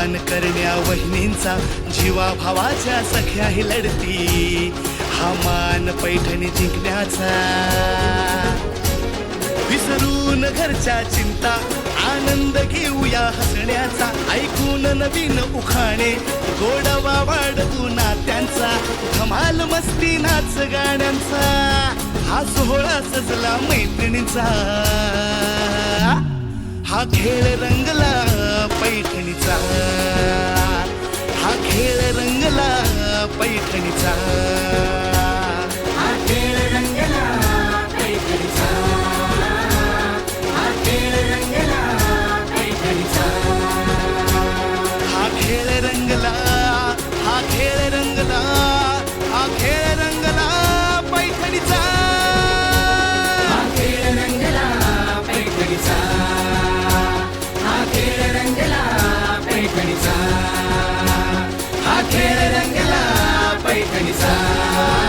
लाडक्या वहिनींचा जीवा भावाच्या सख्याही लढती. हा मान पैठणी जिंकण्याचा. विसरून घरच्या चिंता आनंद घेऊया हसण्याचा. ऐकून नवीन उखाणे गोडवा वाढवू नात्यांचा. धमाल मस्ती नाच गाण्यांचा. हा सोहळा सजला मैत्रिणीचा. हा खेळ रंगला पैठणी. पैठणीचा. हा खेळ रंगला पैठणीचा हा खेळ रंगला हा खेळ रंगला हा खेळ रंगला हा खेळ रंगला पैठणीचा. हा खेळ रंगला पैठणीचा. हा खेळ रंगला पैठणीचा हा खेळ रंगला पैठणीचा